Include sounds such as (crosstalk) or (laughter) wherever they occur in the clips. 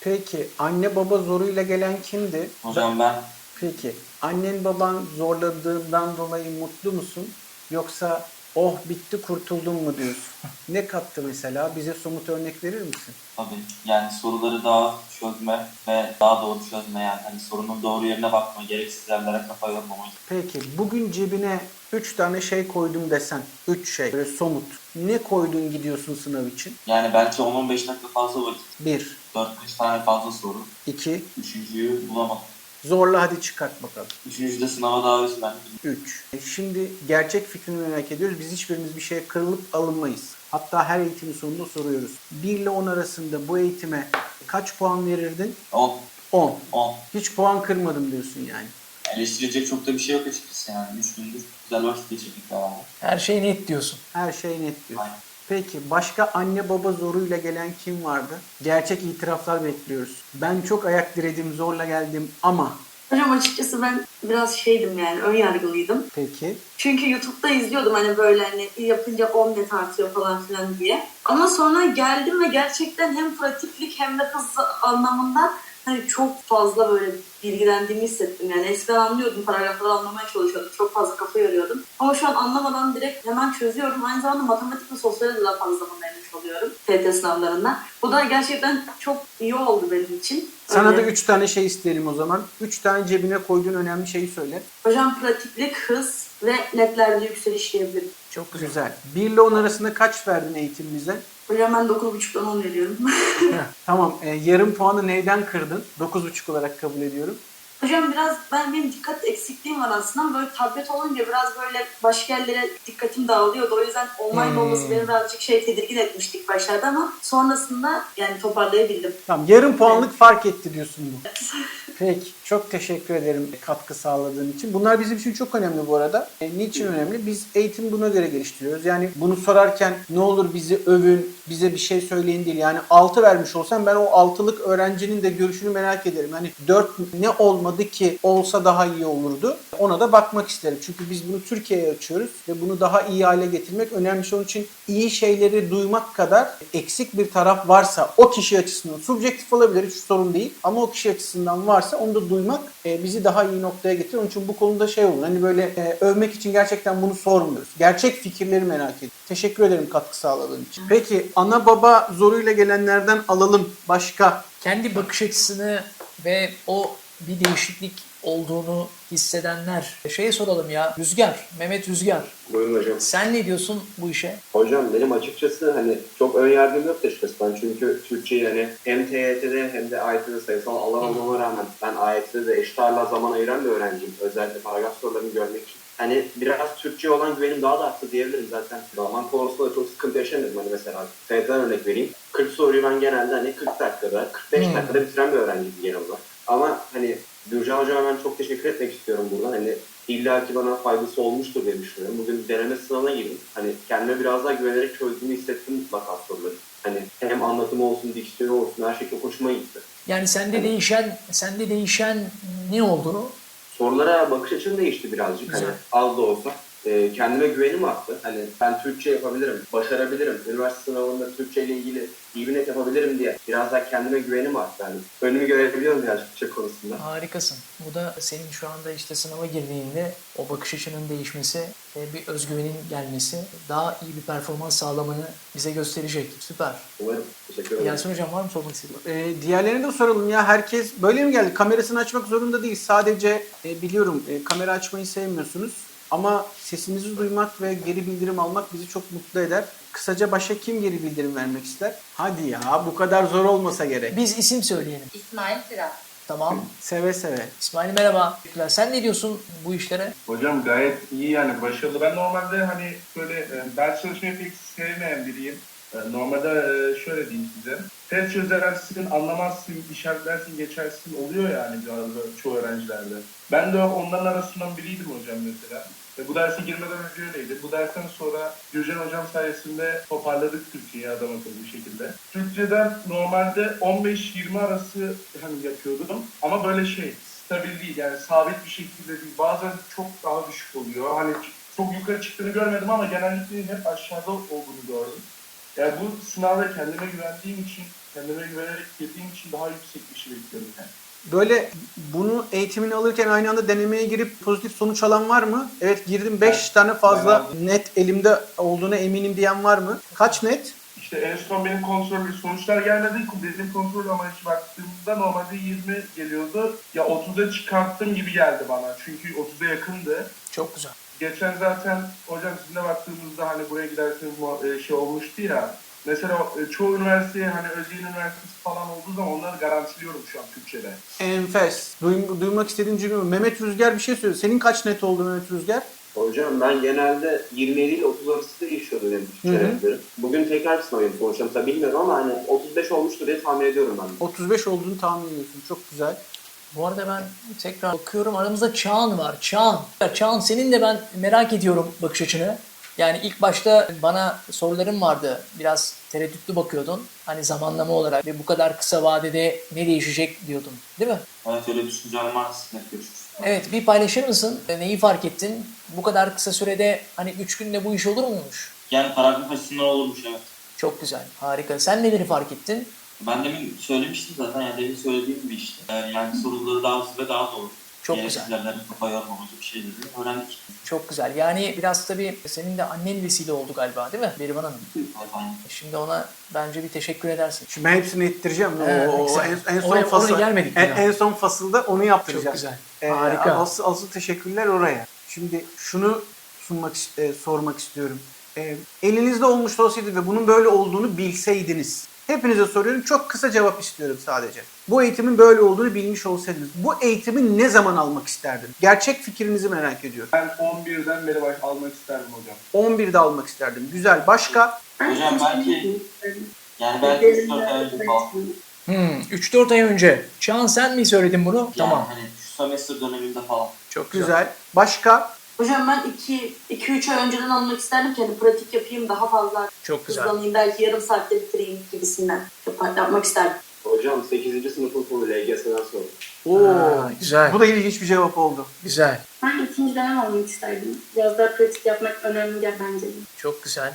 Peki anne baba zoruyla gelen kimdi? Hocam ben Peki annen baban zorladığından dolayı mutlu musun? Yoksa oh bitti kurtuldum mu diyorsun? (laughs) Ne kattı mesela? Bize somut örnek verir misin? tabii yani soruları daha çözme ve daha doğru çözme yani hani sorunun doğru yerine bakma, gereksiz yerlere kafa yormama. Peki bugün cebine 3 tane şey koydum desen. 3 şey. Böyle somut. Ne koydun gidiyorsun sınav için? Yani belki 10-15 dakika fazla vakit. 1, 4-5 tane fazla soru. 2, Üçüncüyü bulamadım. Zorla hadi çıkart bakalım. Üçüncüde sınava daha özgüvenli. 3. Şimdi gerçek fikrini merak ediyoruz. Biz hiçbirimiz bir şeye kırılıp alınmayız. Hatta her eğitimin sonunda soruyoruz. 1 ile 10 arasında bu eğitime kaç puan verirdin? 10. 10. 10. Hiç puan kırmadım diyorsun yani. Eleştirecek çok da bir şey yok açıkçası yani. 3 gündür güzel vakit geçirdik beraber. Her şey net diyorsun. Her şey net diyor. Aynen. Peki başka anne baba zoruyla gelen kim vardı? Gerçek itiraflar bekliyoruz. Ben çok ayak diredim, zorla geldim ama Hocam açıkçası ben biraz şeydim yani ön yargılıydım. peki Çünkü YouTube'da izliyordum hani böyle hani yapınca omlet artıyor falan filan diye. Ama sonra geldim ve gerçekten hem pratiklik hem de hız anlamında hani çok fazla böyle bilgilendiğimi hissettim. Yani eskiden anlıyordum, paragrafları anlamaya çalışıyordum. Çok fazla kafa yoruyordum. Ama şu an anlamadan direkt hemen çözüyorum. Aynı zamanda matematik ve sosyale de daha fazla zaman vermiş oluyorum TET sınavlarında. Bu da gerçekten çok iyi oldu benim için. sana da Öyle. 3 tane şey isteyelim o zaman. 3 tane cebine koyduğun önemli şeyi söyle. Hocam pratiklik, hız ve netlerde yükseliş diyebilirim. Çok güzel. 1 ile 10 arasında kaç verdin eğitimimize? Hocam ben 9.5'dan 10 veriyorum. tamam. e, yarım puanı neyden kırdın? 9,5 olarak kabul ediyorum. Hocam biraz ben benim dikkat eksikliğim var aslında böyle tablet olunca biraz böyle başka yerlere dikkatim dağılıyordu. O yüzden online Hmm. olması beni birazcık şey tedirgin etmişti ilk başlarda ama sonrasında yani toparlayabildim. Tamam. Yarım puanlık fark etti diyorsun bu. (laughs) Peki. Çok teşekkür ederim katkı sağladığın için. Bunlar bizim için çok önemli bu arada. E, niçin önemli? Biz eğitimi buna göre geliştiriyoruz. Yani bunu sorarken ne olur bizi övün, bize bir şey söyleyin değil. Yani 6 vermiş olsam ben o 6'lık öğrencinin de görüşünü merak ederim. Hani 4 ne olmadı ki olsa daha iyi olurdu. Ona da bakmak isterim. Çünkü biz bunu Türkiye'ye açıyoruz ve bunu daha iyi hale getirmek önemli. Onun için iyi şeyleri duymak kadar eksik bir taraf varsa o kişi açısından subjektif olabilir hiç sorun değil ama o kişi açısından varsa onu da duymak e, bizi daha iyi noktaya getirir. Onun için bu konuda şey olur. Hani böyle e, övmek için gerçekten bunu sormuyoruz. Gerçek fikirleri merak ediyorum. Teşekkür ederim katkı sağladığın için. Peki ana baba zoruyla gelenlerden alalım. Başka? Kendi bakış açısını ve o bir değişiklik olduğunu hissedenler. Şeye soralım ya. Rüzgar, Mehmet Rüzgar. Buyurun hocam. Sen ne diyorsun bu işe? Hocam benim açıkçası hani çok ön yargım yok açıkçası ben çünkü Türkçeyi hani hem TYT'de hem de AYT'de sayısal alan olmama rağmen ben AYT'de de eşit zaman ayıran bir öğrenciyim. Özellikle paragraf sorularını görmek için. Hani biraz Türkçe olan güvenim daha da arttı diyebilirim zaten. Zaman konusunda da çok sıkıntı yaşamıyorum hani mesela. TYT'den örnek vereyim. 40 soruyu ben genelde hani 40 dakikada, 45 Hmm. dakikada bitiren bir öğrenciyim genel olarak. Ama hani Gürcan Hocam'a ben çok teşekkür etmek istiyorum buradan. Hani illa ki bana faydası olmuştur diye düşünüyorum. Bugün deneme sınavına girdim. Hani kendime biraz daha güvenerek çözdüğümü hissettim mutlaka soruları. Hani hem anlatımı olsun, diksiyonu olsun her şey çok hoşuma gitti. Yani sende değişen, sende değişen ne oldu? Sorulara bakış açım değişti birazcık. Hani az da olsa. Ee, kendime güvenim arttı. Hani ben Türkçe yapabilirim, başarabilirim. Üniversite sınavında Türkçe ile ilgili iyi bir net yapabilirim diye biraz daha kendime güvenim arttı. Hani önümü görebiliyorum ya Türkçe konusunda. Harikasın. Bu da senin şu anda işte sınava girdiğinde o bakış açının değişmesi, e, bir özgüvenin gelmesi, daha iyi bir performans sağlamanı bize gösterecek. Süper. Umarım. Teşekkür ederim. Yasin Hocam var mı sormak istediğin? E, diğerlerine de soralım ya. Herkes böyle mi geldi? Kamerasını açmak zorunda değil. Sadece e, biliyorum e, kamera açmayı sevmiyorsunuz. Ama sesimizi duymak ve geri bildirim almak bizi çok mutlu eder. Kısaca başa kim geri bildirim vermek ister? Hadi ya bu kadar zor olmasa gerek. Biz isim söyleyelim. İsmail Firaz. Tamam. Seve seve. İsmail merhaba. Sen ne diyorsun bu işlere? Hocam gayet iyi yani başarılı. Ben normalde hani böyle e, ders çalışmayı pek sevmeyen biriyim. E, Normalde e, şöyle diyeyim size. Test çözersin, anlamazsın, işaretlersin, geçersin oluyor yani bazı çoğu öğrencilerde. Ben de onların arasından biriydim hocam mesela. Ve bu derse girmeden önce öyleydi. Bu dersten sonra Gürcan hocam sayesinde toparladık Türkiye'yi adam akıllı bir şekilde. Türkçeden normalde 15-20 arası hani yapıyordum. Ama böyle şey stabil değil yani sabit bir şekilde değil. Bazen çok daha düşük oluyor. Hani çok yukarı çıktığını görmedim ama genellikle hep aşağıda olduğunu gördüm. Yani bu sınavda kendime güvendiğim için kendime güvenerek girdiğim için daha yüksek bir şey bekliyorum yani. Böyle bunu eğitimini alırken aynı anda denemeye girip pozitif sonuç alan var mı? Evet girdim 5 Evet. tane fazla Ben net elimde olduğuna eminim diyen var mı? Kaç net? İşte en son benim kontrollü sonuçlar gelmedi. Benim kontrol amaçlı baktığımda normalde 20 geliyordu. Ya 30'a çıkarttım gibi geldi bana. Çünkü 30'a yakındı. Çok güzel. Geçen zaten hocam sizinle baktığımızda hani buraya giderseniz mu- e, şey olmuştu ya. Mesela e, çoğu üniversiteye hani Özyeğin Üniversitesi falan olduğu zaman onları garantiliyorum şu an Türkçe'de. Enfes. Duym- duymak istediğim cümle bu. Mehmet Rüzgar bir şey söylüyor. Senin kaç net oldu Mehmet Rüzgar? Hocam ben genelde 27 ile 30 arası değişiyordu benim Hı hı. Türkçe netlerim. Bugün tekrar sınavıyım sonuçta mesela bilmiyorum ama hani 35 olmuştur diye tahmin ediyorum ben. de. 35 olduğunu tahmin ediyorsun. Çok güzel. Bu arada ben tekrar bakıyorum aramızda Çağan var. Çağan. Çağan senin de ben merak ediyorum bakış açını. Yani ilk başta bana sorularım vardı. Biraz tereddütlü bakıyordun. Hani zamanlama olarak ve bu kadar kısa vadede ne değişecek diyordun. Değil mi? Evet öyle düşüncem var. Evet bir paylaşır mısın? Neyi fark ettin? Bu kadar kısa sürede hani 3 günde bu iş olur muymuş? Yani paragraf açısından olurmuş evet. Çok güzel. Harika. Sen neleri fark ettin? Ben demin söylemiştim zaten yani demin söylediğim gibi işte. Yani soruları daha hızlı ve daha doğru. Çok Gereksiz güzel. kafa yormamacı bir şeyleri öğrendik. Çok güzel. Yani biraz tabii senin de annen vesile oldu galiba değil mi? Berivan Hanım. Aynen. Şimdi ona bence bir teşekkür edersin. Şimdi ben hepsini ettireceğim. Evet, o, o- güzel. en, en son Oraya- fasıl, gelmedik en, daha. en son fasılda onu yaptıracağım. Çok güzel. Ee, Harika. Asıl, asıl teşekkürler oraya. Şimdi şunu sunmak is- e, sormak istiyorum. Ee, elinizde olmuş olsaydı ve bunun böyle olduğunu bilseydiniz. Hepinize soruyorum. Çok kısa cevap istiyorum sadece. Bu eğitimin böyle olduğunu bilmiş olsaydınız. Bu eğitimi ne zaman almak isterdiniz? Gerçek fikrinizi merak ediyorum. Ben 11'den beri baş almak isterdim hocam. 11'de almak isterdim. Güzel. Başka? Hocam belki yani belki 3-4 ay önce falan. Hmm, 3-4 ay önce. Çağan sen mi söyledin bunu? Yani Tamam. hani şu semester döneminde falan. Çok güzel. Güzel. Başka? Hocam ben 2-3 ay önceden almak isterdim ki hani pratik yapayım daha fazla Çok güzel. hızlanayım belki yarım saatte bitireyim gibisinden yap- yapmak isterdim. Hocam 8. sınıfın sonu LGS'den sonra. Oo, Aa, güzel. Bu da ilginç bir cevap oldu. Güzel. Ben ikinci dönem olmak isterdim. Biraz daha pratik yapmak önemli gel bence. Çok güzel.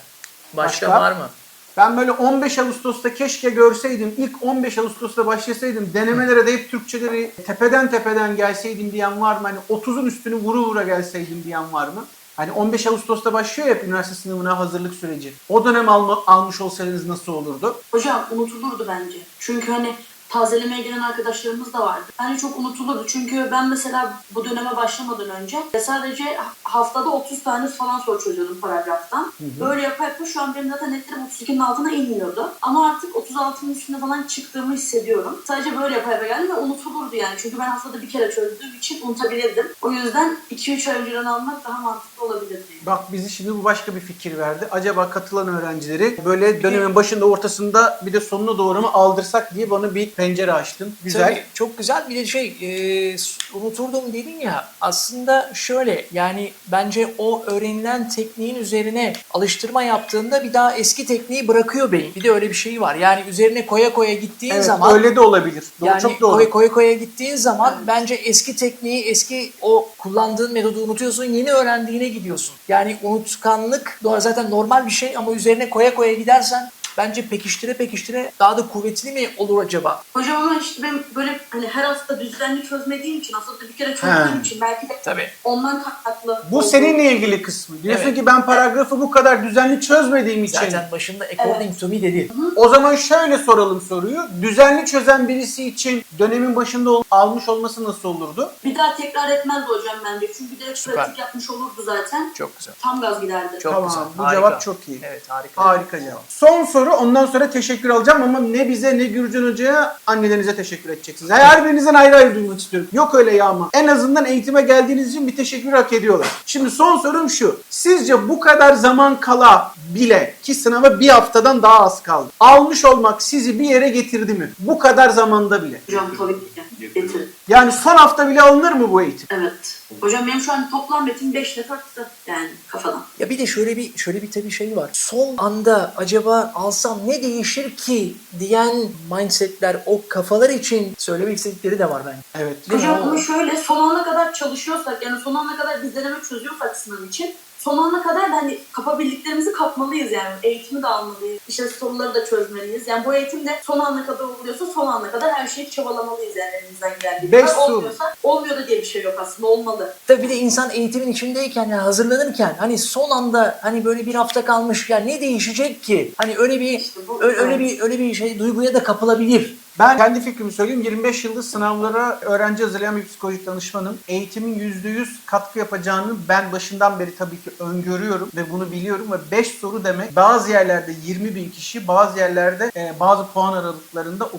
Başka, Başka? var mı? Ben böyle 15 Ağustos'ta keşke görseydim, ilk 15 Ağustos'ta başlasaydım, denemelere de hep Türkçeleri tepeden tepeden gelseydim diyen var mı? Hani 30'un üstünü vuru vura gelseydim diyen var mı? Hani 15 Ağustos'ta başlıyor hep üniversite sınavına hazırlık süreci. O dönem alma, almış olsaydınız nasıl olurdu? Hocam unutulurdu bence. Çünkü hani tazelemeye gelen arkadaşlarımız da vardı. Bence çok unutulurdu. Çünkü ben mesela bu döneme başlamadan önce sadece haftada 30 tane falan soru çözüyordum paragraftan. Böyle yapa yapa şu an benim zaten netlerim 32'nin altına inmiyordu. Ama artık 36'nın üstüne falan çıktığımı hissediyorum. Sadece böyle yapa yapa geldim ve unutulurdu yani. Çünkü ben haftada bir kere çözdüğüm için unutabilirdim. O yüzden 2-3 ay önceden almak daha mantıklı olabilirdi. Bak bizi şimdi bu başka bir fikir verdi. Acaba katılan öğrencileri böyle dönemin başında ortasında bir de sonuna doğru mu aldırsak diye bana bir pencere açtın. Güzel. Tabii, çok güzel bir de şey e, unuturdum dedin ya aslında şöyle yani bence o öğrenilen tekniğin üzerine alıştırma yaptığında bir daha eski tekniği bırakıyor beyin. Bir de öyle bir şey var. Yani üzerine koya koya gittiğin Evet, zaman öyle de olabilir. Doğru, yani çok doğru. koya koya koya gittiğin zaman bence eski tekniği, eski o kullandığın metodu unutuyorsun, yeni öğrendiğine gidiyorsun. Yani unutkanlık zaten normal bir şey ama üzerine koya koya gidersen bence pekiştire pekiştire daha da kuvvetli mi olur acaba? Hocam ama işte ben böyle hani her hafta düzenli çözmediğim için haftada bir kere He. çözdüğüm için belki de Tabii. ondan kaynaklı. Bu oldu. seninle ilgili kısmı. Diyorsun Evet. ki ben paragrafı bu kadar düzenli çözmediğim için. Zaten başında according to me dedi. O zaman şöyle soralım soruyu. Düzenli çözen birisi için dönemin başında ol- almış olması nasıl olurdu? Bir daha tekrar etmezdi hocam bence. Çünkü direkt Süper. pratik yapmış olurdu zaten. Çok güzel. Tam gaz giderdi. Çok tamam güzel. bu harika. cevap çok iyi. Evet harika. Harika cevap. Son soru ondan sonra teşekkür alacağım ama ne bize ne Gürcan Hoca'ya annelerinize teşekkür edeceksiniz. Her birinizden ayrı ayrı duymak istiyorum. Yok öyle ya ama. En azından eğitime geldiğiniz için bir teşekkür hak ediyorlar. Şimdi son sorum şu. Sizce bu kadar zaman kala bile ki sınava bir haftadan daha az kaldı. Almış olmak sizi bir yere getirdi mi? Bu kadar zamanda bile. Hocam tabii ki. Getirin. Yani son hafta bile alınır mı bu eğitim? Evet. Hocam benim şu an toplam metin 5 net arttı. Yani kafadan. Ya bir de şöyle bir şöyle bir tabii şey var. Son anda acaba alsam ne değişir ki diyen mindsetler o kafalar için söylemek istedikleri de var bence. Evet. Hocam ama şöyle son ana kadar çalışıyorsak yani son ana kadar biz deneme çözüyorsak sınav için son ana kadar da hani kapabildiklerimizi kapmalıyız yani. Eğitimi de almalıyız. İşte soruları da çözmeliyiz. Yani bu eğitim de son ana kadar oluyorsa son ana kadar her şeyi çabalamalıyız yani elimizden geldiği Beş kadar. Olmuyorsa olmuyor da diye bir şey yok aslında. Olmalı. Tabii bir de insan eğitimin içindeyken yani hazırlanırken hani son anda hani böyle bir hafta kalmış ya ne değişecek ki? Hani öyle bir İşte bu- öyle, öyle bir öyle bir şey duyguya da kapılabilir. Ben kendi fikrimi söyleyeyim. 25 yıldır sınavlara öğrenci hazırlayan bir psikolojik danışmanım. Eğitimin %100 katkı yapacağını ben başından beri tabii ki öngörüyorum ve bunu biliyorum ve 5 soru demek bazı yerlerde 20 bin kişi bazı yerlerde e, bazı puan aralıklarında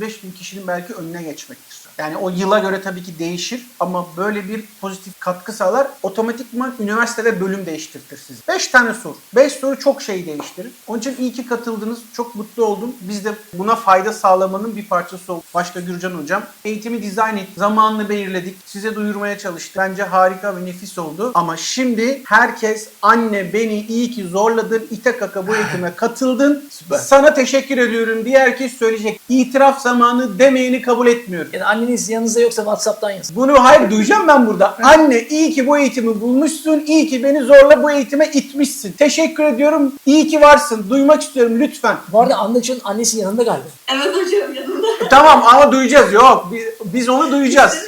30-35 bin kişinin belki önüne geçmektir. Yani o yıla göre tabii ki değişir ama böyle bir pozitif katkı sağlar. Otomatikman üniversitede bölüm değiştirtir sizi. 5 tane soru. 5 soru çok şey değiştirir. Onun için iyi ki katıldınız. Çok mutlu oldum. Biz de buna fayda sağlamanın bir parçası olduk. Başta Gürcan Hocam. Eğitimi dizayn ettik. Zamanını belirledik. Size duyurmaya çalıştık. Bence harika ve nefis oldu. Ama şimdi herkes anne beni iyi ki zorladın. İte kaka bu eğitime (laughs) katıldın. Süper. Sana teşekkür ediyorum diye herkes söyleyecek. İtiraf zamanı demeyeni kabul etmiyorum. Ya da anneniz yanınızda yoksa WhatsApp'tan yazın. Bunu hayır duyacağım ben burada. Anne iyi ki bu eğitimi bulmuşsun. İyi ki beni zorla bu eğitime itmişsin. Teşekkür ediyorum. İyi ki varsın. Duymak istiyorum lütfen. Bu arada Andaç'ın annesi yanında galiba. Evet hocam yanımda. (laughs) tamam ama duyacağız. Yok biz, biz onu duyacağız.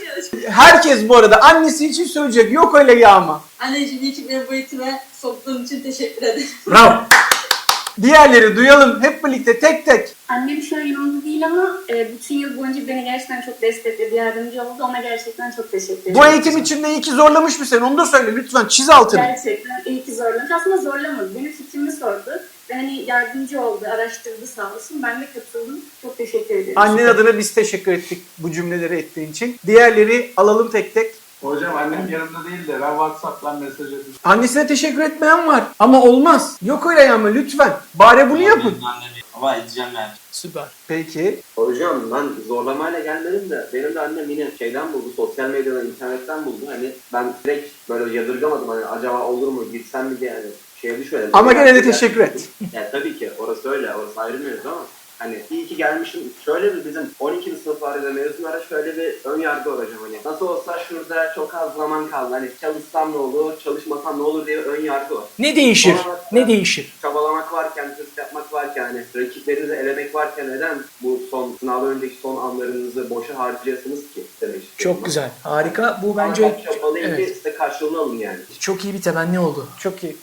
Herkes bu arada annesi için söyleyecek. Yok öyle ya ama. Anneciğim iyi ki beni bu eğitime soktuğun için teşekkür ederim. Bravo. Diğerleri duyalım hep birlikte tek tek. Annem şu an yanımda değil ama e, bütün yıl boyunca beni gerçekten çok destekledi, yardımcı oldu. Ona gerçekten çok teşekkür ederim. Bu eğitim içinde iyi ki zorlamış mı seni? Onu da söyle lütfen. Çiz altını. Gerçekten iyi ki zorlamış. Aslında zorlamadı. Benim fikrimi sordu. Hani yardımcı oldu, araştırdı sağ olsun. Ben de katıldım. Çok teşekkür ederim. Annen adına biz teşekkür ettik bu cümleleri ettiğin için. Diğerleri alalım tek tek. Hocam annem yanımda değil de ben WhatsApp'tan mesaj atıyorum. Annesine teşekkür etmeyen var. Ama olmaz. Yok öyle ama lütfen. Bari bunu yapın. Annem- Ama edeceğim yani. Süper. Peki. Hocam ben zorlamayla gelmedim de benim de annem yine şeyden buldu, sosyal medyadan, internetten buldu. Hani ben direkt böyle yadırgamadım hani acaba olur mu, gitsem mi diye hani şeye düşmedim. Ama gene de Yani- teşekkür et. Ya tabii ki orası öyle, orası ayrı mevzu ama hani iyi ki gelmişim. Şöyle bir bizim 12. sınıflarda mezunlara şöyle bir ön yargı hocam hani. Nasıl olsa şurada çok az zaman kaldı. Hani çalışsam ne olur, çalışmasam ne olur diye ön yargı var. Ne değişir? Ne değişir? çabalamak varken, hırs yapmak varken, hani rakiplerinizi elemek varken neden bu son sınavdan önceki son anlarınızı boşa harcayasınız ki demek. Çok güzel. Harika. Bu Bence bence çabalayın ki evet. size karşılığını alın yani. çok iyi bir temenni oldu. Çok iyi.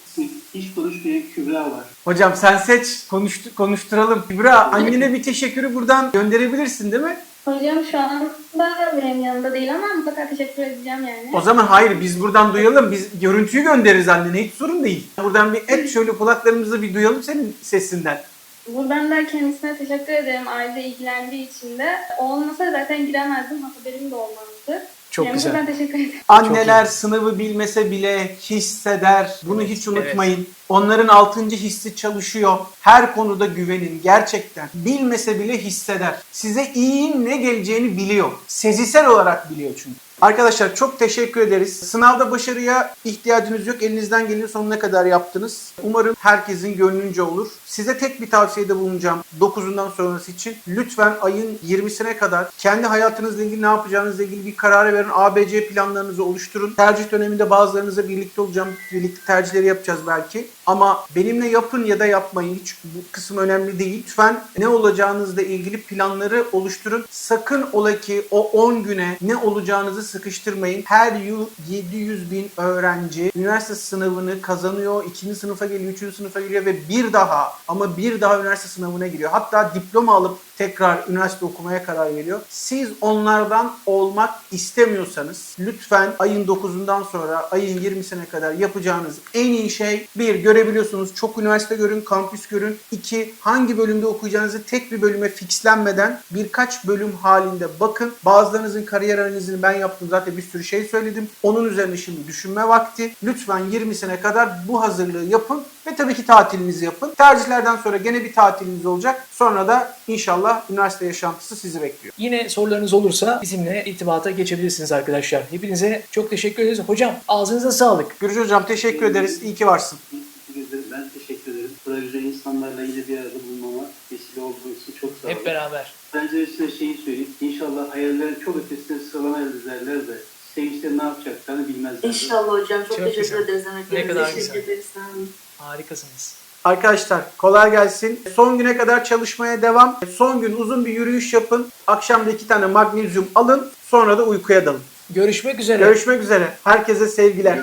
Hiç konuşmayan Kübra var. Hocam sen seç, konuştu, konuşturalım. İbra, annene bir teşekkürü buradan gönderebilirsin değil mi? Hocam şu anda benim yanımda değil ama mutlaka teşekkür edeceğim yani. O zaman hayır, biz buradan duyalım. Biz görüntüyü göndeririz annene, hiç sorun değil. Buradan bir et şöyle kulaklarımızda bir duyalım senin sesinden. Buradan da kendisine teşekkür ederim aile ilgilendiği için de. O olmasa zaten giremezdim, haberim de olmazdı. Çok yani güzel. teşekkür ederim. Anneler sınavı bilmese bile hisseder. Bunu hiç unutmayın. Onların altıncı hissi çalışıyor. Her konuda güvenin gerçekten. Bilmese bile hisseder. Size iyiyin ne geleceğini biliyor. Sezisel olarak biliyor çünkü. Arkadaşlar çok teşekkür ederiz. Sınavda başarıya ihtiyacınız yok. Elinizden geleni sonuna kadar yaptınız. Umarım herkesin gönlünce olur. Size tek bir tavsiyede bulunacağım 9'undan sonrası için. Lütfen ayın 20'sine kadar kendi hayatınızla ilgili ne yapacağınızla ilgili bir kararı verin. ABC planlarınızı oluşturun. Tercih döneminde bazılarınızla birlikte olacağım. Birlikte tercihleri yapacağız belki. Ama benimle yapın ya da yapmayın. Hiç bu kısım önemli değil. Lütfen ne olacağınızla ilgili planları oluşturun. Sakın ola ki o 10 güne ne olacağınızı sıkıştırmayın. Her yıl 700 bin öğrenci üniversite sınavını kazanıyor. 2. sınıfa geliyor, 3. sınıfa geliyor ve bir daha ama bir daha üniversite sınavına giriyor. Hatta diploma alıp tekrar üniversite okumaya karar veriyor. Siz onlardan olmak istemiyorsanız lütfen ayın 9'undan sonra ayın 20'sine kadar yapacağınız en iyi şey bir görebiliyorsunuz çok üniversite görün, kampüs görün. İki hangi bölümde okuyacağınızı tek bir bölüme fixlenmeden birkaç bölüm halinde bakın. Bazılarınızın kariyer analizini ben yaptım zaten bir sürü şey söyledim. Onun üzerine şimdi düşünme vakti. Lütfen 20'sine kadar bu hazırlığı yapın ve tabii ki tatilinizi yapın. Tercihlerden sonra gene bir tatiliniz olacak. Sonra da inşallah üniversite yaşantısı sizi bekliyor. Yine sorularınız olursa bizimle irtibata geçebilirsiniz arkadaşlar. Hepinize çok teşekkür ederiz. Hocam ağzınıza sağlık. Gürcü Hocam teşekkür ederiz. İyi ki varsın. Ben teşekkür ederim. Güzel insanlarla yine bir arada bulunmama vesile olduğunuz için çok sağ olun. Hep beraber. Bence size şeyi söyleyeyim. İnşallah hayallerin çok ötesinde sıralama elde ederler de sevinçleri ne yapacaklarını bilmezler. İnşallah hocam. Çok, Çok teşekkür ederiz Ne kadar güzel. Harikasınız. Arkadaşlar kolay gelsin. Son güne kadar çalışmaya devam. Son gün uzun bir yürüyüş yapın. Akşam da iki tane magnezyum alın. Sonra da uykuya dalın. Görüşmek üzere. Görüşmek üzere. Herkese sevgiler.